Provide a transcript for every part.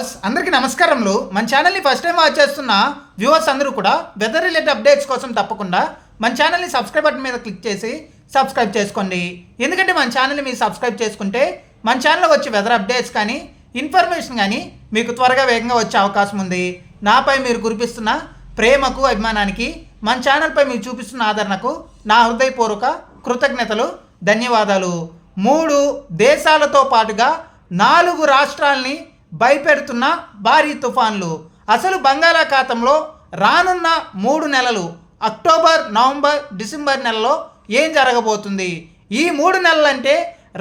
అందరికీ నమస్కారంలో మన ఛానల్ని ఫస్ట్ టైం వాచ్ చేస్తున్న వ్యూవర్స్ అందరూ కూడా వెదర్ రిలేటెడ్ అప్డేట్స్ కోసం తప్పకుండా మన ఛానల్ని సబ్స్క్రైబ్ బటన్ మీద క్లిక్ చేసి సబ్స్క్రైబ్ చేసుకోండి. ఎందుకంటే మన ఛానల్ని మీరు సబ్స్క్రైబ్ చేసుకుంటే మన ఛానల్లో వచ్చే వెదర్ అప్డేట్స్ కానీ ఇన్ఫర్మేషన్ కానీ మీకు త్వరగా వేగంగా వచ్చే అవకాశం ఉంది. నాపై మీరు కురిపిస్తున్న ప్రేమకు అభిమానానికి మన ఛానల్పై మీరు చూపిస్తున్న ఆదరణకు నా హృదయపూర్వక కృతజ్ఞతలు ధన్యవాదాలు. మూడు దేశాలతో పాటుగా నాలుగు రాష్ట్రాల్ని భయపెడుతున్న భారీ తుఫాన్లు. అసలు బంగాళాఖాతంలో రానున్న మూడు నెలలు అక్టోబర్ నవంబర్ డిసెంబర్ నెలలో ఏం జరగబోతుంది? ఈ మూడు నెలలంటే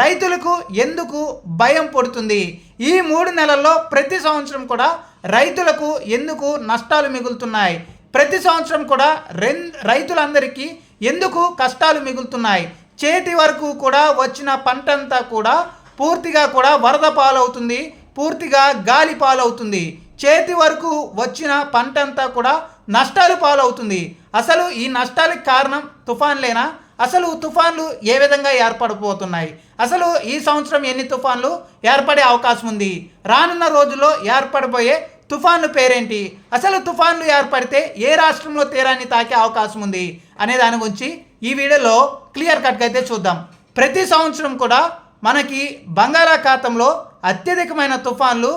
రైతులకు ఎందుకు భయం పడుతుంది? ఈ మూడు నెలల్లో ప్రతి సంవత్సరం కూడా రైతులకు ఎందుకు నష్టాలు మిగులుతున్నాయి? ప్రతి సంవత్సరం కూడా రెన్ రైతులందరికీ ఎందుకు కష్టాలు మిగులుతున్నాయి? చేతి వరకు కూడా వచ్చిన పంటంతా కూడా పూర్తిగా కూడా వరద పాలవుతుంది. పూర్తిగా గాలి పాలవుతుంది. చేతి వరకు వచ్చిన పంటంతా కూడా నష్టాలు పాలవుతుంది. అసలు ఈ నష్టాలకు కారణం తుఫాన్లేనా? అసలు తుఫాన్లు ఏ విధంగా ఏర్పడబోతున్నాయి? అసలు ఈ సంవత్సరం ఎన్ని తుఫాన్లు ఏర్పడే అవకాశం ఉంది? రానున్న రోజుల్లో ఏర్పడబోయే తుఫాన్లు పేరేంటి? అసలు తుఫాన్లు ఏర్పడితే ఏ రాష్ట్రంలో తీరాన్ని తాకే అవకాశం ఉంది? అనే దాని గురించి ఈ వీడియోలో క్లియర్ కట్గా అయితే చూద్దాం. ప్రతి సంవత్సరం కూడా మనకి బంగాళాఖాతంలో అత్యధికమైన తుఫాన్లు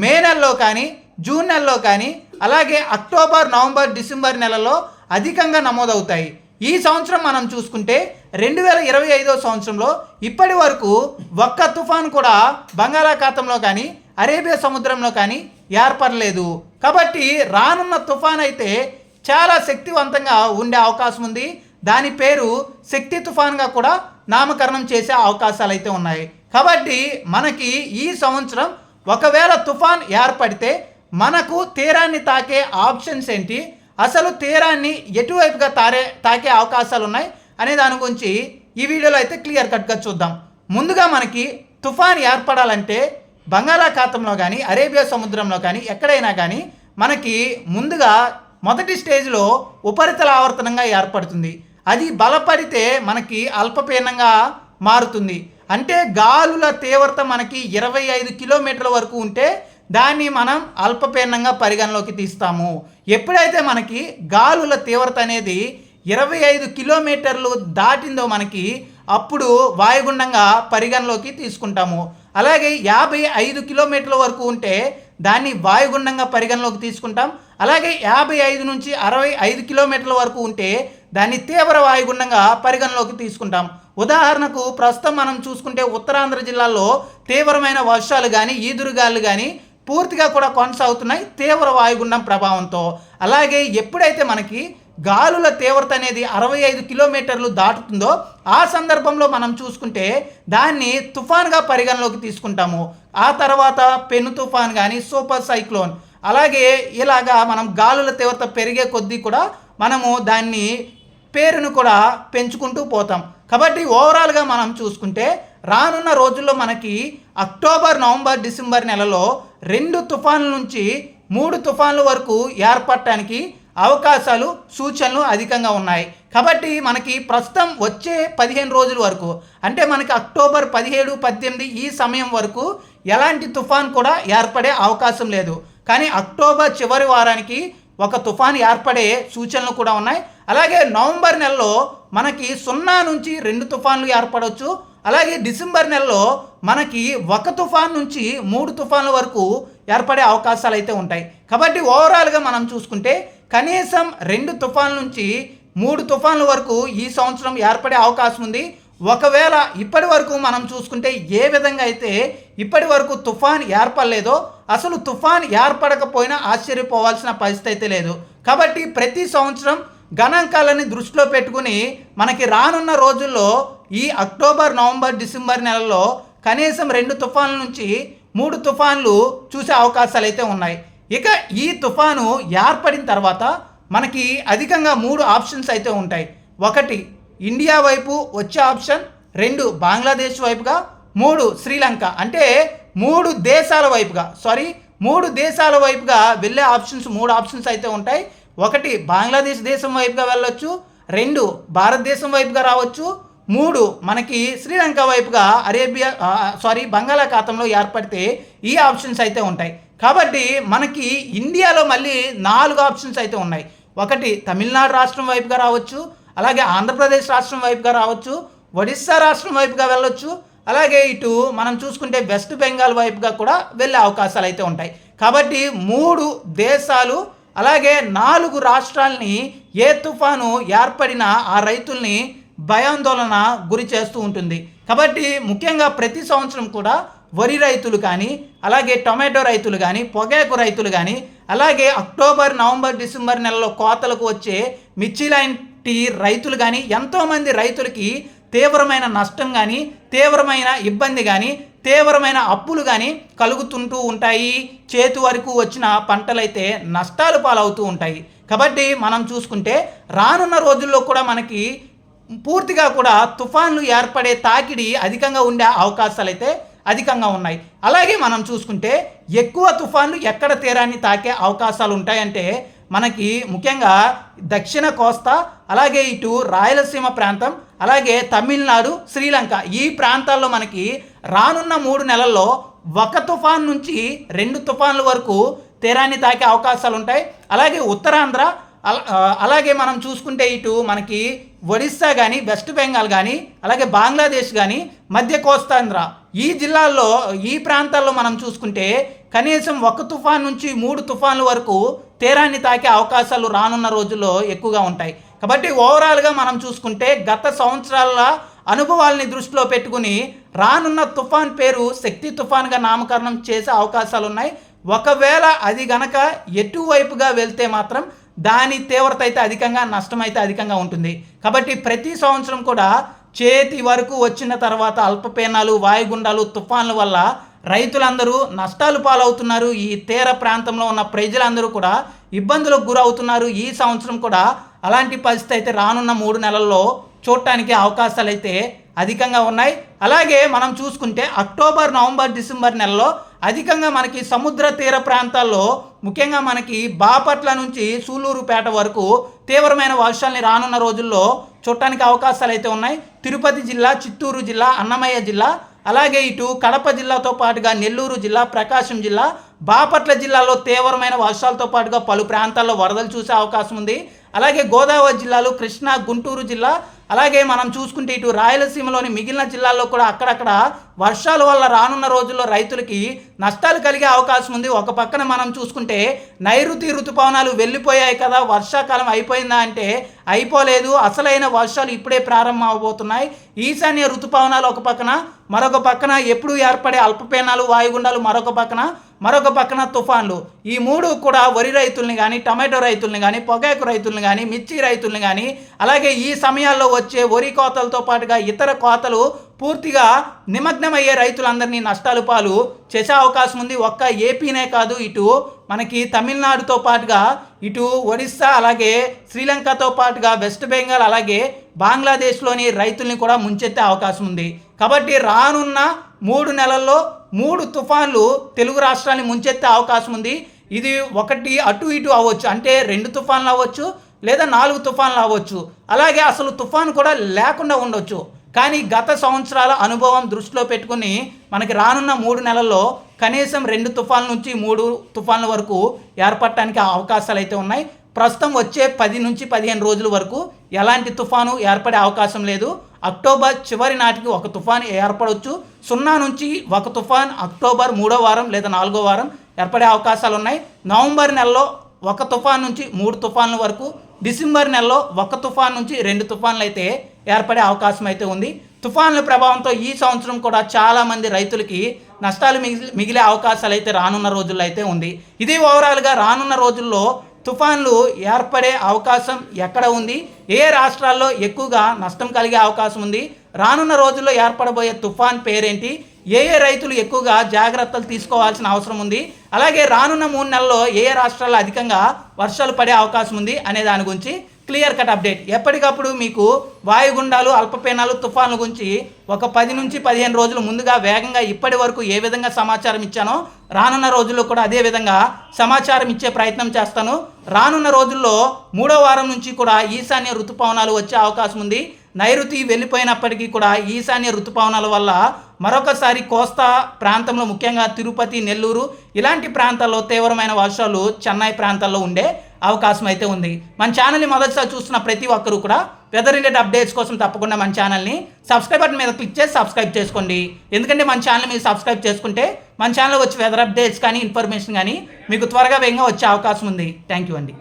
మే నెలలో కానీ జూన్ నెలలో కానీ అలాగే అక్టోబర్ నవంబర్ డిసెంబర్ నెలలో అధికంగా నమోదవుతాయి. ఈ సంవత్సరం మనం చూసుకుంటే రెండు వేల ఇరవై ఐదో సంవత్సరంలో ఇప్పటి వరకు ఒక్క తుఫాన్ కూడా బంగాళాఖాతంలో కానీ అరేబియా సముద్రంలో కానీ ఏర్పడలేదు. కాబట్టి రానున్న తుఫాన్ అయితే చాలా శక్తివంతంగా ఉండే అవకాశం ఉంది. దాని పేరు శక్తి తుఫాన్గా కూడా నామకరణం చేసే అవకాశాలు అయితే ఉన్నాయి. కాబట్టి మనకి ఈ సంవత్సరం ఒకవేళ తుఫాన్ ఏర్పడితే మనకు తీరాన్ని తాకే ఆప్షన్స్ ఏంటి? అసలు తీరాన్ని ఎటువైపుగా తారే తాకే అవకాశాలు ఉన్నాయి అనే దాని గురించి ఈ వీడియోలో అయితే క్లియర్ కట్గా చూద్దాం. ముందుగా మనకి తుఫాన్ ఏర్పడాలంటే బంగాళాఖాతంలో కానీ అరేబియా సముద్రంలో కానీ ఎక్కడైనా కానీ మనకి ముందుగా మొదటి స్టేజ్లో ఉపరితల ఆవర్తనంగా ఏర్పడుతుంది. అది బలపడితే మనకి అల్పపీనంగా మారుతుంది. అంటే గాలుల తీవ్రత మనకి ఇరవై ఐదు కిలోమీటర్ల వరకు ఉంటే దాన్ని మనం అల్పపీడనంగా పరిగణలోకి తీస్తాము. ఎప్పుడైతే మనకి గాలుల తీవ్రత అనేది ఇరవై ఐదు కిలోమీటర్లు దాటిందో మనకి అప్పుడు వాయుగుండంగా పరిగణలోకి తీసుకుంటాము. అలాగే యాభై ఐదు కిలోమీటర్ల వరకు ఉంటే దాన్ని వాయుగుండంగా పరిగణలోకి తీసుకుంటాం. అలాగే యాభై ఐదు నుంచి అరవై ఐదు కిలోమీటర్ల వరకు ఉంటే దాన్ని తీవ్ర వాయుగుండంగా పరిగణలోకి తీసుకుంటాం. ఉదాహరణకు ప్రస్తుతం మనం చూసుకుంటే ఉత్తరాంధ్ర జిల్లాలో తీవ్రమైన వర్షాలు కానీ ఈదురుగాలు కానీ పూర్తిగా కూడా కొనసాగుతున్నాయి. తీవ్ర వాయుగుండం ప్రభావంతో. అలాగే ఎప్పుడైతే మనకి గాలుల తీవ్రత అనేది అరవై ఐదు కిలోమీటర్లు దాటుతుందో ఆ సందర్భంలో మనం చూసుకుంటే దాన్ని తుఫాన్గా పరిగణలోకి తీసుకుంటాము. ఆ తర్వాత పెను తుఫాన్ కానీ సూపర్ సైక్లోన్. అలాగే ఇలాగా మనం గాలుల తీవ్రత పెరిగే కొద్దీ కూడా మనము దాన్ని పేరును కూడా పెంచుకుంటూ పోతాం. కాబట్టి ఓవరాల్గా మనం చూసుకుంటే రానున్న రోజుల్లో మనకి అక్టోబర్ నవంబర్ డిసెంబర్ నెలలో రెండు తుఫాన్ల నుంచి మూడు తుఫాన్ల వరకు ఏర్పడటానికి అవకాశాలు సూచనలు అధికంగా ఉన్నాయి. కాబట్టి మనకి ప్రస్తుతం వచ్చే పదిహేను రోజుల వరకు అంటే మనకి అక్టోబర్ పదిహేడు పద్దెనిమిది ఈ సమయం వరకు ఎలాంటి తుఫాన్ కూడా ఏర్పడే అవకాశం లేదు. కానీ అక్టోబర్ చివరి వారానికి ఒక తుఫాన్ ఏర్పడే సూచనలు కూడా ఉన్నాయి. అలాగే నవంబర్ నెలలో మనకి సున్నా నుంచి రెండు తుఫాన్లు ఏర్పడవచ్చు అలాగే డిసెంబర్ నెలలో మనకి ఒక తుఫాన్ నుంచి మూడు తుఫాన్ల వరకు ఏర్పడే అవకాశాలు అయితే ఉంటాయి. కాబట్టి ఓవరాల్గా మనం చూసుకుంటే కనీసం రెండు తుఫాన్ల నుంచి మూడు తుఫాన్ల వరకు ఈ సంవత్సరం ఏర్పడే అవకాశం ఉంది. ఒకవేళ ఇప్పటి వరకు మనం చూసుకుంటే ఏ విధంగా అయితే ఇప్పటి వరకు తుఫాన్ ఏర్పడలేదో అసలు తుఫాన్ ఏర్పడకపోయినా ఆశ్చర్యపోవాల్సిన పరిస్థితి అయితే లేదు. కాబట్టి ప్రతి సంవత్సరం గణాంకాలని దృష్టిలో పెట్టుకుని మనకి రానున్న రోజుల్లో ఈ అక్టోబర్ నవంబర్ డిసెంబర్ నెలలో కనీసం రెండు తుఫాన్ల నుంచి మూడు తుఫాన్లు చూసే అవకాశాలు అయితే ఉన్నాయి. ఇక ఈ తుఫాను ఏర్పడిన తర్వాత మనకి అధికంగా మూడు ఆప్షన్స్ అయితే ఉంటాయి. ఒకటి ఇండియా వైపు వచ్చే ఆప్షన్. రెండు బంగ్లాదేశ్ వైపుగా. మూడు శ్రీలంక. అంటే మూడు దేశాల వైపుగా సారీ మూడు దేశాల వైపుగా వెళ్ళే ఆప్షన్స్ మూడు ఆప్షన్స్ అయితే ఉంటాయి. ఒకటి బంగ్లాదేశ్ దేశం వైపుగా వెళ్ళొచ్చు రెండు భారతదేశం వైపుగా రావచ్చు మూడు మనకి శ్రీలంక వైపుగా అరేబియా సారీ బంగాళాఖాతంలో ఏర్పడితే ఈ ఆప్షన్స్ అయితే ఉంటాయి. కాబట్టి మనకి ఇండియాలో మళ్ళీ నాలుగు ఆప్షన్స్ అయితే ఉన్నాయి. ఒకటి తమిళనాడు రాష్ట్రం వైపుగా రావచ్చు అలాగే ఆంధ్రప్రదేశ్ రాష్ట్రం వైపుగా రావచ్చు ఒడిస్సా రాష్ట్రం వైపుగా వెళ్ళొచ్చు అలాగే ఇటు మనం చూసుకుంటే వెస్ట్ బెంగాల్ వైపుగా కూడా వెళ్ళే అవకాశాలు అయితే ఉంటాయి. కాబట్టి మూడు దేశాలు అలాగే నాలుగు రాష్ట్రాలని ఏ తుఫాను ఏర్పడినా ఆ రైతుల్ని భయాందోళన గురి చేస్తూ ఉంటుంది. కాబట్టి ముఖ్యంగా ప్రతి సంవత్సరం కూడా వరి రైతులు కానీ అలాగే టొమాటో రైతులు కానీ పొగాకు రైతులు కానీ అలాగే అక్టోబర్ నవంబర్ డిసెంబర్ నెలలో కోతలకు వచ్చే మిర్చి లాంటి రైతులు కానీ ఎంతోమంది రైతులకి తీవ్రమైన నష్టం కానీ తీవ్రమైన ఇబ్బంది కానీ తీవ్రమైన అప్పులు కానీ కలుగుతుంటూ ఉంటాయి. చేతి వరకు వచ్చిన పంటలైతే నష్టాలు పాలవుతూ ఉంటాయి. కాబట్టి మనం చూసుకుంటే రానున్న రోజుల్లో కూడా మనకి పూర్తిగా కూడా తుఫాన్లు ఏర్పడే తాకిడి అధికంగా ఉండే అవకాశాలు అయితే అధికంగా ఉన్నాయి. అలాగే మనం చూసుకుంటే ఎక్కువ తుఫాన్లు ఎక్కడ తీరాన్ని తాకే అవకాశాలు ఉంటాయంటే మనకి ముఖ్యంగా దక్షిణ కోస్తా అలాగే ఇటు రాయలసీమ ప్రాంతం అలాగే తమిళనాడు శ్రీలంక. ఈ ప్రాంతాల్లో మనకి రానున్న మూడు నెలల్లో ఒక తుఫాన్ నుంచి రెండు తుఫాన్ల వరకు తీరాన్ని తాకే అవకాశాలు ఉంటాయి. అలాగే ఉత్తరాంధ్ర అలాగే మనం చూసుకుంటే ఇటు మనకి ఒడిస్సా కానీ వెస్ట్ బెంగాల్ కానీ అలాగే బంగ్లాదేశ్ కానీ మధ్య కోస్తాంధ్ర. ఈ జిల్లాల్లో ఈ ప్రాంతాల్లో మనం చూసుకుంటే కనీసం ఒక తుఫాన్ నుంచి మూడు తుఫాన్ల వరకు తీరాన్ని తాకే అవకాశాలు రానున్న రోజుల్లో ఎక్కువగా ఉంటాయి. కాబట్టి ఓవరాల్గా మనం చూసుకుంటే గత సంవత్సరాల అనుభవాల్ని దృష్టిలో పెట్టుకుని రానున్న తుఫాన్ పేరు శక్తి తుఫాన్గా నామకరణం చేసే అవకాశాలు ఉన్నాయి ఒకవేళ అది గనక ఎటువైపుగా వెళ్తే మాత్రం దాని తీవ్రత అయితే అధికంగా నష్టం అయితే అధికంగా ఉంటుంది. కాబట్టి ప్రతి సంవత్సరం కూడా చేతి వరకు వచ్చిన తర్వాత అల్పపీనాలు వాయుగుండాలు తుఫాన్ల వల్ల రైతులందరూ నష్టాలు పాలవుతున్నారు. ఈ తీర ప్రాంతంలో ఉన్న ప్రజలందరూ కూడా ఇబ్బందులకు గురవుతున్నారు. ఈ సంవత్సరం కూడా అలాంటి పరిస్థితి అయితే రానున్న మూడు నెలల్లో చూడటానికి అవకాశాలు అయితే అధికంగా ఉన్నాయి. అలాగే మనం చూసుకుంటే అక్టోబర్ నవంబర్ డిసెంబర్ నెలలో అధికంగా మనకి సముద్ర తీర ప్రాంతాల్లో ముఖ్యంగా మనకి బాపట్ల నుంచి సూలూరుపేట వరకు తీవ్రమైన వర్షాలని రానున్న రోజుల్లో చూడటానికి అవకాశాలు అయితే ఉన్నాయి. తిరుపతి జిల్లా చిత్తూరు జిల్లా అన్నమయ్య జిల్లా అలాగే ఇటు కడప జిల్లాతో పాటుగా నెల్లూరు జిల్లా ప్రకాశం జిల్లా బాపట్ల జిల్లాలో తీవ్రమైన వర్షాలతో పాటుగా పలు ప్రాంతాల్లో వరదలు చూసే అవకాశం ఉంది. అలాగే గోదావరి జిల్లాలో కృష్ణా గుంటూరు జిల్లా అలాగే మనం చూసుకుంటే ఇటు రాయలసీమలోని మిగిలిన జిల్లాల్లో కూడా అక్కడక్కడ వర్షాల వల్ల రానున్న రోజుల్లో రైతులకి నష్టాలు కలిగే అవకాశం ఉంది. ఒక పక్కన మనం చూసుకుంటే నైరుతి ఋతుపవనాలు వెళ్ళిపోయాయి కదా వర్షాకాలం అయిపోయిందా అంటే అయిపోలేదు. అసలైన వర్షాలు ఇప్పుడే ప్రారంభం అవబోతున్నాయి ఈశాన్య ఋతుపవనాలు ఒక పక్కన మరొక పక్కన ఎప్పుడు ఏర్పడే అల్పపీనాలు వాయుగుండాలు మరొక పక్కన మరొక పక్కన తుఫాన్లు. ఈ మూడు కూడా వరి రైతుల్ని కానీ టమాటో రైతుల్ని కానీ పొగాకు రైతుల్ని కానీ మిర్చి రైతుల్ని కానీ అలాగే ఈ సమయాల్లో వచ్చే వరి కోతలతో పాటుగా ఇతర కోతలు పూర్తిగా నిమగ్నమయ్యే రైతులందరినీ నష్టాలు పాలు చేసే అవకాశం ఉంది. ఒక్క ఏపీనే కాదు ఇటు మనకి తమిళనాడుతో పాటుగా ఇటు ఒడిస్సా అలాగే శ్రీలంకతో పాటుగా వెస్ట్ బెంగాల్ అలాగే బంగ్లాదేశ్లోని రైతుల్ని కూడా ముంచెత్తే అవకాశం ఉంది. కాబట్టి రానున్న మూడు నెలల్లో మూడు తుఫాన్లు తెలుగు రాష్ట్రాన్ని ముంచెత్తే అవకాశం ఉంది. ఇది ఒకటి అటు ఇటు అవ్వచ్చు. అంటే రెండు తుఫాన్లు అవ్వచ్చు లేదా నాలుగు తుఫాన్లు అవ్వచ్చు. అలాగే అసలు తుఫాన్ కూడా లేకుండా ఉండొచ్చు. కానీ గత సంవత్సరాల అనుభవం దృష్టిలో పెట్టుకుని మనకి రానున్న మూడు నెలల్లో కనీసం రెండు తుఫాన్ల నుంచి మూడు తుఫాన్ల వరకు ఏర్పడటానికి అవకాశాలు అయితే ఉన్నాయి. ప్రస్తుతం వచ్చే పది నుంచి పదిహేను రోజుల వరకు ఎలాంటి తుఫాను ఏర్పడే అవకాశం లేదు. అక్టోబర్ చివరి నాటికి ఒక తుఫాన్ ఏర్పడవచ్చు సున్నా నుంచి ఒక తుఫాన్ అక్టోబర్ మూడో వారం లేదా నాలుగో వారం ఏర్పడే అవకాశాలు ఉన్నాయి నవంబర్ నెలలో ఒక తుఫాన్ నుంచి మూడు తుఫాన్ల వరకు డిసెంబర్ నెలలో ఒక తుఫాన్ నుంచి రెండు తుఫాన్లు అయితే ఏర్పడే అవకాశం అయితే ఉంది. తుఫాన్ల ప్రభావంతో ఈ సంవత్సరం కూడా చాలామంది రైతులకి నష్టాలు మిగిలి మిగిలే అవకాశాలు అయితే రానున్న రోజుల్లో అయితే ఉంది. ఇది ఓవరాల్గా రానున్న రోజుల్లో తుఫాన్లు ఏర్పడే అవకాశం ఎక్కడ ఉంది? ఏ రాష్ట్రాల్లో ఎక్కువగా నష్టం కలిగే అవకాశం ఉంది? రానున్న రోజుల్లో ఏర్పడబోయే తుఫాన్ పేరేంటి? ఏ ఏ రైతులు ఎక్కువగా జాగ్రత్తలు తీసుకోవాల్సిన అవసరం ఉంది? అలాగే రానున్న మూడు నెలల్లో ఏ ఏ రాష్ట్రాల్లో అధికంగా వర్షాలు పడే అవకాశం ఉంది అనే దాని గురించి క్లియర్ కట్ అప్డేట్. ఎప్పటికప్పుడు మీకు వాయుగుండాలు అల్పపీనాలు తుఫాన్ల గురించి ఒక పది నుంచి పదిహేను రోజులు ముందుగా వేగంగా ఇప్పటి వరకు ఏ విధంగా సమాచారం ఇచ్చానో రానున్న రోజుల్లో కూడా అదే విధంగా సమాచారం ఇచ్చే ప్రయత్నం చేస్తాను. రానున్న రోజుల్లో మూడో వారం నుంచి కూడా ఈశాన్య ఋతుపవనాలు వచ్చే అవకాశం ఉంది. నైరుతి వెళ్ళిపోయినప్పటికీ కూడా ఈశాన్య ఋతుపవనాల వల్ల మరొకసారి కోస్తా ప్రాంతంలో ముఖ్యంగా తిరుపతి నెల్లూరు ఇలాంటి ప్రాంతాల్లో తీవ్రమైన వర్షాలు చెన్నై ప్రాంతాల్లో ఉండే అవకాశం అయితే ఉంది. మన ఛానల్ని మొదటిసారి చూస్తున్న ప్రతి ఒక్కరూ కూడా వెదర్ రిలేటెడ్ అప్డేట్స్ కోసం తప్పకుండా మన ఛానల్ని సబ్స్క్రైబ్ బటన్ మీద క్లిక్ చేసి సబ్స్క్రైబ్ చేసుకోండి. ఎందుకంటే మన ఛానల్ మీరు సబ్స్క్రైబ్ చేసుకుంటే మన ఛానల్ వచ్చి వెదర్ అప్డేట్స్ కానీ ఇన్ఫర్మేషన్ కానీ మీకు త్వరగా వేగంగా వచ్చే అవకాశం ఉంది. థ్యాంక్ యూ అండి.